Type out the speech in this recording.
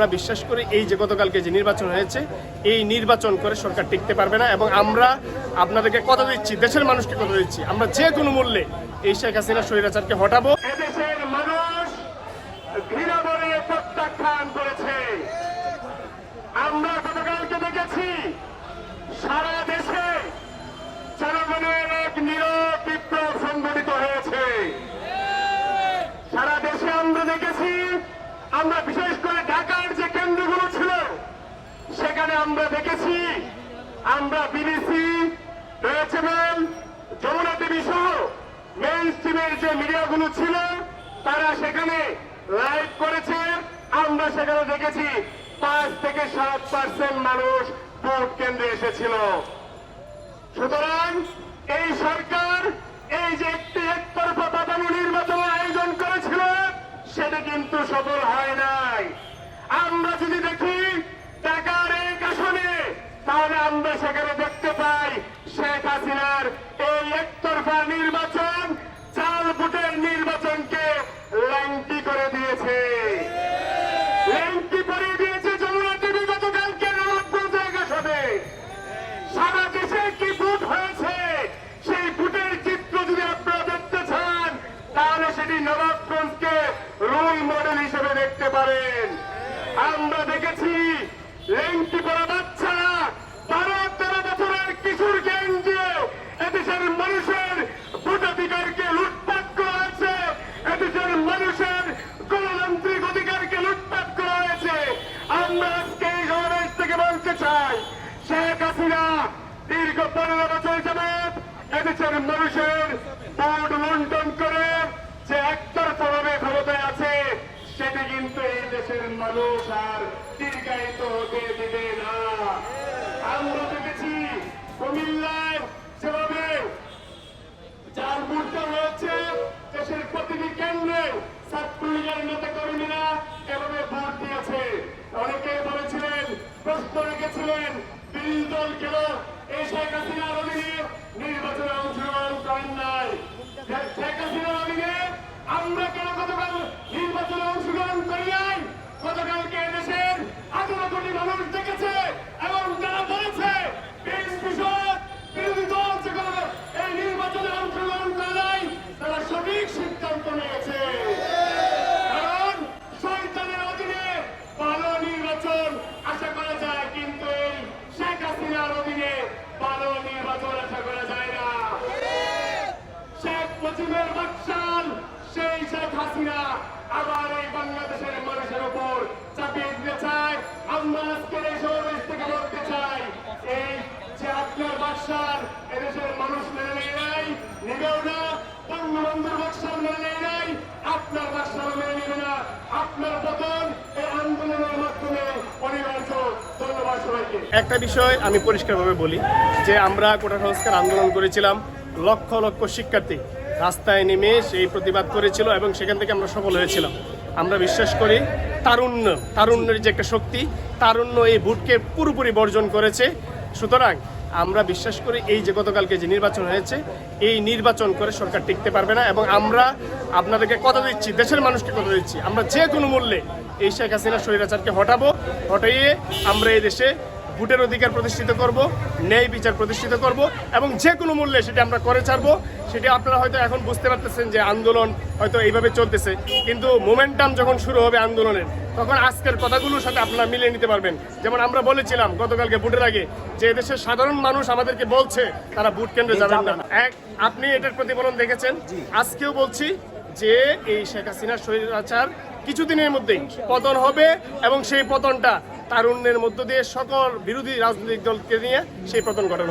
আমরা বিশ্বাস করি এই যে গতকালকে যে নির্বাচন হয়েছে, এই নির্বাচন করে সরকার টিকতে পারবে না এবং আমরা আপনাদেরকে কথা দিচ্ছি, দেশের মানুষকে কথা দিচ্ছি, আমরা যে কোনো মূল্যে এই শেখ হাসিনা স্বৈরাচারকে হটাবো। আমরা গতকালকে আমরা দেখেছি, আমরা বিশেষ করে ঢাকার যে কেন্দ্রগুলো ছিল সেখানে আমরা দেখেছি, আমরা বিবিসি রয়েছেন যমুনা টিভি সহ মেইন স্ট্রিমের যে মিডিয়াগুলো ছিল, তারা সেখানে লাইভ করেছে। আমরা সেখানে দেখেছি, পাঁচ থেকে সাত পার্সেন্ট মানুষ ভোট কেন্দ্রে এসেছিল। সুতরাং এই সরকার এই যে একটি একতরফা বাদামি নির্বাচন আয়োজন করেছিল, সেটা কিন্তু সফল হয় নাই। আমরা যদি দেখি টাকার এক আসনে তাহলে সেখানে দেখতে পাই শেখ হাসিনার এই একতরফা নির্বাচন। চাল ভোটের নির্বাচনকে ল্যাংটি করে দিয়েছে। ল্যাংটি করে সেই চিত্র যদি দেখতে চান, তাহলে সেটি মডেল হিসেবে দেখতে পারেন। আমরা দেখেছি লেংটি পরা চাই শেখ হাসিনা দীর্ঘ পনেরো বছর যাবৎ মানুষের ভোট লুণ্ঠন করে যে একতরফা ভাবে ক্ষমতায় আছে, সেটি কিন্তু এই দেশের মানুষ আর এই নির্বাচনে অংশগ্রহণ করেন নাই। কেন করি গতকালকে দেশের আঠারো কোটি মানুষ দেখেছে এবং তারা বলেছে বিএনপি সহ বিরোধী দল যেগুলো এই নির্বাচনে অংশগ্রহণ করে নাই তারা সঠিক সিদ্ধান্ত নিয়েছে কারণ শয়তানের অধীনে ভালো নির্বাচন আশা করা যায় কিন্তু এই শেখ হাসিনার অধীনে ভালো নির্বাচন আশা করা যায় না শেখ মুজিবের বাকশাল সেই আবার এই বাংলাদেশের মানুষের উপর চাপিয়ে দিতে চায়। আমরা এই সমাবেশ থেকে বলতে চাই, এই যে আপনার বাকশাল এদেশের মানুষ মেনে নেয় নাই, নেবেও না বঙ্গবন্ধুর বাকশাল মেনে নেয় নাই, আপনার বাকশাল মেনে নেবে না। আপনার পতন এই আন্দোলনের মাধ্যমে অনিবার্য। একটা বিষয় আমি পরিষ্কারভাবে বলি, যে আমরা কোটা সংস্কার আন্দোলন করেছিলাম লক্ষ লক্ষ শিক্ষার্থী রাস্তায় নেমে সেই প্রতিবাদ করেছিল এবং সেখান থেকে আমরা সফল হয়েছিলাম। আমরা বিশ্বাস করি তারুণ্য, তারুণ্যের যে একটা শক্তি, তারুণ্য এই ভোটকে পুরোপুরি বর্জন করেছে। সুতরাং আমরা বিশ্বাস করি এই যে গতকালকে যে নির্বাচন হয়েছে, এই নির্বাচন করে সরকার টিকতে পারবে না এবং আমরা আপনাদেরকে কথা দিচ্ছি, দেশের মানুষকে কথা দিচ্ছি, আমরা যে কোনো মূল্যে এই শেখ হাসিনা স্বৈরাচারকে হটাবো, হটাইয়ে আমরা এই দেশে ভোটের অধিকার প্রতিষ্ঠিত করব ন্যায় বিচার প্রতিষ্ঠিত করব এবং যে কোনো মূল্যে সেটা আমরা করে ছাড়বো। সেটা আপনারা হয়তো এখন বুঝতে পারতেছেন যে আন্দোলন হয়তো এইভাবে চলতেছে। কিন্তু মোমেন্টাম যখন শুরু হবে আন্দোলনের তখন আজকের কথাগুলোর সাথে আপনারা মিলিয়ে নিতে পারবেন। যেমন আমরা বলেছিলাম গতকালকে ভোটের আগে যে দেশের সাধারণ মানুষ আমাদেরকে বলছে তারা ভোট কেন্দ্রে যাবেন না। এক আপনি এটার প্রতিফলন দেখেছেন? আজকেও বলছি যে এই শেখ হাসিনার স্বৈরাচার কিছুদিনের মধ্যেই পতন হবে এবং সেই পতনটা তারুণ্যের মধ্য দিয়ে সকল বিরোধী রাজনৈতিক দলকে নিয়ে সেই পতন ঘটানো।